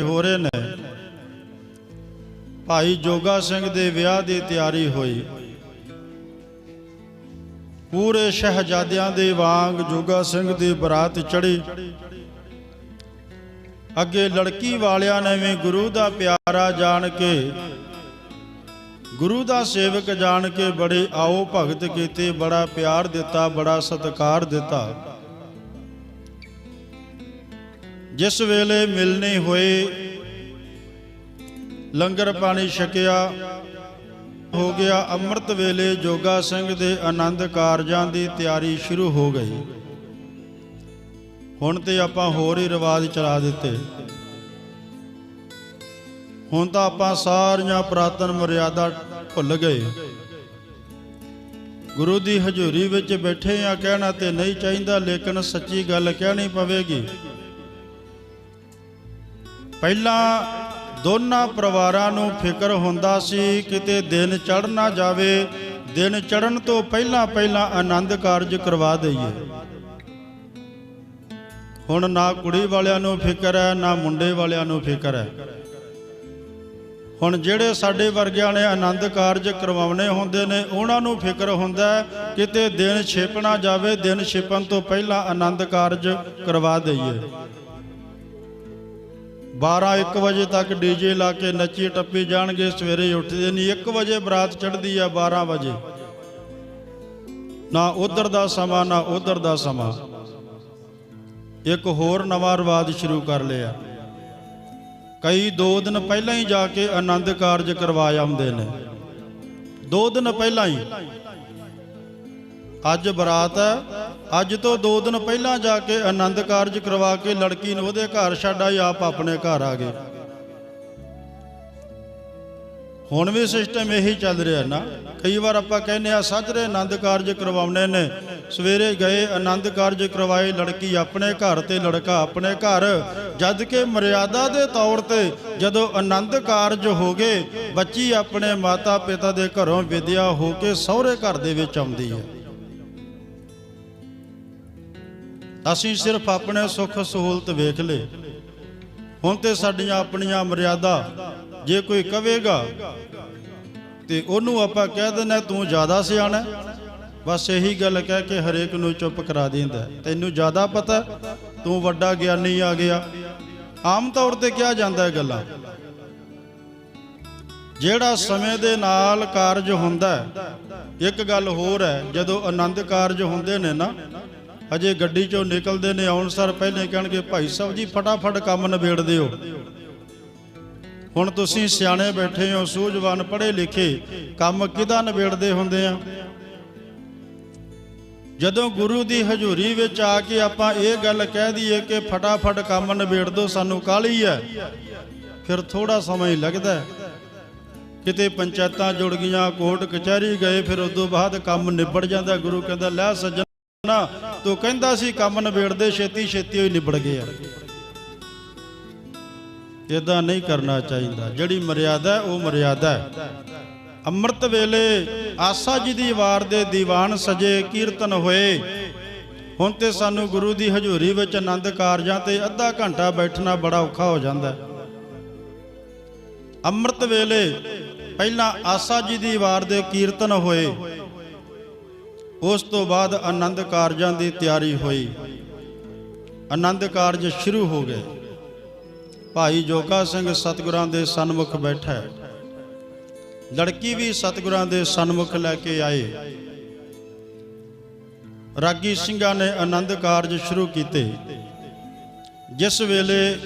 ਹੋ ਰਹੇ ਨੇ। ਭਾਈ ਜੋਗਾ ਸਿੰਘ ਦੇ ਵਿਆਹ ਦੀ ਤਿਆਰੀ ਹੋਈ। ਪੂਰੇ ਸ਼ਹਿਜ਼ਾਦਿਆਂ ਦੇ ਵਾਂਗ ਜੋਗਾ ਸਿੰਘ ਦੀ ਬਰਾਤ ਚੜੀ ਅੱਗੇ ਲੜਕੀ ਵਾਲਿਆਂ ਨੇ ਵੀ ਗੁਰੂ ਦਾ ਪਿਆਰਾ ਜਾਣ ਕੇ, ਗੁਰੂ ਦਾ ਸੇਵਕ ਜਾਣ ਕੇ ਬੜੇ ਆਓ ਭਗਤ ਕੀਤੇ, ਬੜਾ ਪਿਆਰ ਦਿੱਤਾ, ਬੜਾ ਸਤਿਕਾਰ ਦਿੱਤਾ। ਜਿਸ ਵੇਲੇ ਮਿਲਨੇ ਹੋਏ, ਲੰਗਰ ਪਾਣੀ ਛਕਿਆ, ਹੋ ਗਿਆ ਅੰਮ੍ਰਿਤ ਵੇਲੇ ਜੋਗਾ ਸਿੰਘ ਦੇ ਆਨੰਦ ਕਾਰਜਾਂ ਦੀ ਤਿਆਰੀ ਸ਼ੁਰੂ ਹੋ ਗਈ। ਹੁਣ ਤੇ ਆਪਾਂ ਹੋਰ ਹੀ ਰਿਵਾਜ ਚਲਾ ਦਿੱਤੇ। ਹੁਣ ਤਾਂ ਆਪਾਂ ਸਾਰੀਆਂ ਪ੍ਰਾਤਨ ਮਰਿਆਦਾ ਭੁੱਲ ਗਏ। ਗੁਰੂ ਦੀ ਹਜ਼ੂਰੀ ਵਿੱਚ ਬੈਠੇ ਆ ਕਹਿਣਾ ਤੇ ਨਹੀਂ ਚਾਹੀਦਾ, ਲੇਕਿਨ ਸੱਚੀ ਗੱਲ ਕਹਿਣੀ ਪਵੇਗੀ। ਪਹਿਲਾਂ ਦੋਨਾਂ ਪਰਿਵਾਰਾਂ ਨੂੰ ਫਿਕਰ ਹੁੰਦਾ ਸੀ ਕਿਤੇ ਦਿਨ ਚੜ ਨਾ ਜਾਵੇ, ਦਿਨ ਚੜਨ ਤੋਂ ਪਹਿਲਾਂ ਪਹਿਲਾਂ ਆਨੰਦ ਕਾਰਜ ਕਰਵਾ ਦਈਏ। ਹੁਣ ਨਾ ਕੁੜੀ ਵਾਲਿਆਂ ਨੂੰ ਫਿਕਰ ਹੈ, ਨਾ ਮੁੰਡੇ ਵਾਲਿਆਂ ਨੂੰ ਫਿਕਰ ਹੈ। ਹੁਣ ਜਿਹੜੇ ਸਾਡੇ ਵਰਗਿਆਂ ਨੇ ਆਨੰਦ ਕਾਰਜ ਕਰਵਾਉਣੇ ਹੁੰਦੇ ਨੇ, ਉਹਨਾਂ ਨੂੰ ਫਿਕਰ ਹੁੰਦਾ ਕਿਤੇ ਦਿਨ ਛਿਪਣਾ ਜਾਵੇ, ਦਿਨ ਛਿਪਣ ਤੋਂ ਪਹਿਲਾਂ ਆਨੰਦ ਕਾਰਜ ਕਰਵਾ ਦਈਏ। 12 1 ਵਜੇ ਤੱਕ ਡੀਜੇ ਲਾ ਕੇ ਨੱਚੀ ਟੱਪੀ ਜਾਣਗੇ, ਸਵੇਰੇ ਉੱਠਦੇ ਨਹੀਂ। 1 ਵਜੇ ਬਰਾਤ ਚੜ੍ਹਦੀ ਆ 12 ਵਜੇ। ਨਾ ਉਧਰ ਦਾ ਸਮਾਂ, ਨਾ ਉਧਰ ਦਾ ਸਮਾਂ। ਇੱਕ ਹੋਰ ਨਵਾਂ ਰਿਵਾਜ ਸ਼ੁਰੂ ਕਰ ਲਿਆ। ਕਈ 2 ਦਿਨ ਪਹਿਲਾਂ ਹੀ ਜਾ ਕੇ ਆਨੰਦ ਕਾਰਜ ਕਰਵਾ ਆਉਂਦੇ ਨੇ। 2 ਦਿਨ ਪਹਿਲਾਂ ਹੀ। ਅੱਜ ਬਰਾਤ ਹੈ। ਅੱਜ ਤੋਂ 2 ਦਿਨ ਪਹਿਲਾਂ ਜਾ ਕੇ ਆਨੰਦ ਕਾਰਜ ਕਰਵਾ ਕੇ ਲੜਕੀ ਨੂੰ ਉਹਦੇ ਘਰ ਛੱਡ ਆਈ, ਆਪ ਆਪਣੇ ਘਰ ਆ ਗਏ ਹੁਣ ਵੀ ਸਿਸਟਮ ਇਹੀ ਚੱਲ ਰਿਹਾ ਨਾ। ਕਈ ਵਾਰ ਆਪਾਂ ਕਹਿੰਦੇ ਆ ਸਾਜਰੇ ਆਨੰਦ ਕਾਰਜ ਕਰਵਾਉਣੇ ਨੇ। ਸਵੇਰੇ ਗਏ, ਆਨੰਦ ਕਾਰਜ ਕਰਵਾਏ, ਲੜਕੀ ਆਪਣੇ ਘਰ ਤੇ ਲੜਕਾ ਆਪਣੇ ਘਰ। ਜਦ ਕਿ ਮਰਿਆਦਾ ਦੇ ਤੌਰ ਤੇ ਜਦੋਂ ਆਨੰਦ ਕਾਰਜ ਹੋ ਗਏ, ਬੱਚੀ ਆਪਣੇ ਮਾਤਾ ਪਿਤਾ ਦੇ ਘਰੋਂ ਵਿਦਿਆ ਹੋ ਕੇ ਸਹੁਰੇ ਘਰ ਦੇ ਵਿੱਚ ਆਉਂਦੀ ਹੈ। ਅਸੀਂ ਸਿਰਫ ਆਪਣੇ ਸੁੱਖ ਸਹੂਲਤ ਵੇਖ ਲੇ ਹੁਣ ਤੇ ਸਾਡੀਆਂ ਆਪਣੀਆਂ ਮਰਿਆਦਾ ਜੇ ਕੋਈ ਕਵੇਗਾ, ਤੇ ਉਹਨੂੰ ਆਪਾਂ ਕਹਿ ਦਿੰਦੇ ਤੂੰ ਜ਼ਿਆਦਾ ਸਿਆਣਾ ਬਸ ਇਹੀ ਗੱਲ ਕਹਿ ਕੇ ਹਰੇਕ ਨੂੰ ਚੁੱਪ ਕਰਾ ਦਿੰਦਾ ਤੈਨੂੰ ਜ਼ਿਆਦਾ ਪਤਾ ਤੂੰ ਵੱਡਾ ਗਿਆਨੀ ਆ ਗਿਆ। ਆਮ ਤੌਰ ਤੇ ਕਿਹਾ ਜਾਂਦਾ ਹੈ ਗੱਲਾਂ। ਜਿਹੜਾ ਸਮੇਂ ਦੇ ਨਾਲ ਕਾਰਜ ਹੁੰਦਾ ਇੱਕ ਗੱਲ ਹੋਰ ਹੈ, ਜਦੋਂ ਆਨੰਦ ਕਾਰਜ ਹੁੰਦੇ ਨੇ ਨਾ ਅਜੇ ਗੱਡੀ ਚੋਂ ਨਿਕਲਦੇ ਨੇ, ਆਉਣ ਸਰ ਪਹਿਲੇ ਕਹਿਣਗੇ, ਭਾਈ ਸਾਹਿਬ ਜੀ, ਫਟਾਫਟ ਕੰਮ ਨਿਬੇੜ ਦਿਓ। ਹੁਣ ਤੁਸੀਂ ਸਿਆਣੇ ਬੈਠੇ ਹੋ, ਸੂਝਵਾਨ ਪੜ੍ਹੇ ਲਿਖੇ, ਕੰਮ ਕਿਦਾਂ ਨਿਬੇੜਦੇ ਹੁੰਦੇ ਆ? ਜਦੋਂ ਗੁਰੂ ਦੀ ਹਜ਼ੂਰੀ ਵਿੱਚ ਆ ਕੇ ਆਪਾਂ ਇਹ ਗੱਲ ਕਹਿ ਦਈਏ ਕਿ ਫਟਾਫਟ ਕੰਮ ਨਿਬੇੜ ਦਿਓ, ਸਾਨੂੰ ਕਾਹਲੀ ਹੈ ਫਿਰ ਥੋੜਾ ਸਮਾਂ ਹੀ ਲੱਗਦਾ ਕਿਤੇ ਪੰਚਾਇਤਾਂ ਜੁੜ ਗਈਆਂ, ਕੋਰਟ ਕਚਹਿਰੀ ਗਏ, ਫਿਰ ਉਸ ਤੋਂ ਬਾਅਦ ਕੰਮ ਨਿਬੜ ਜਾਂਦਾ, ਗੁਰੂ ਕਹਿੰਦਾ, ਲੈ ਸੱਜਣ ਤੂੰ ਕਹਿੰਦਾ ਸੀ ਕੰਮ ਨਿਬੇੜਦੇ, ਛੇਤੀ ਛੇਤੀ ਹੀ ਨਿਬੜ ਗਿਆ ਇਦਾਂ ਨਹੀਂ ਕਰਨਾ ਚਾਹੀਦਾ। ਜਿਹੜੀ ਮਰਿਆਦਾ ਉਹ ਮਰਿਆਦਾ ਹੈ। ਅੰਮ੍ਰਿਤ ਵੇਲੇ ਆਸਾ ਜੀ ਦੀ ਵਾਰ ਦੇ ਦੀਵਾਨ ਸਜੇ, ਕੀਰਤਨ ਹੋਏ। ਹੁਣ ਤੇ ਸਾਨੂੰ ਗੁਰੂ ਦੀ ਹਜ਼ੂਰੀ ਵਿੱਚ ਆਨੰਦ ਕਾਰਜਾਂ ਤੇ ਅੱਧਾ ਘੰਟਾ ਬੈਠਣਾ ਬੜਾ ਔਖਾ ਹੋ ਜਾਂਦਾ ਹੈ। ਅੰਮ੍ਰਿਤ ਵੇਲੇ ਪਹਿਲਾਂ ਆਸਾ ਜੀ ਦੀ ਵਾਰ ਦੇ ਕੀਰਤਨ ਹੋਏ। ਉਸ ਤੋਂ ਬਾਅਦ ਆਨੰਦ ਕਾਰਜਾਂ ਦੀ ਤਿਆਰੀ ਹੋਈ। ਆਨੰਦ ਕਾਰਜ ਸ਼ੁਰੂ ਹੋ ਗਏ। ਭਾਈ ਜੋਗਾ ਸਿੰਘ ਸਤਿਗੁਰਾਂ ਦੇ ਸਨਮੁਖ ਬੈਠਾ ਹੈ। ਲੜਕੀ ਵੀ ਸਤਿਗੁਰਾਂ ਦੇ ਸਨਮੁਖ ਲੈ ਕੇ ਆਏ। ਰਾਗੀ ਸਿੰਘਾਂ ਨੇ ਆਨੰਦ ਕਾਰਜ ਸ਼ੁਰੂ ਕੀਤੇ। ਜਿਸ ਵੇਲੇ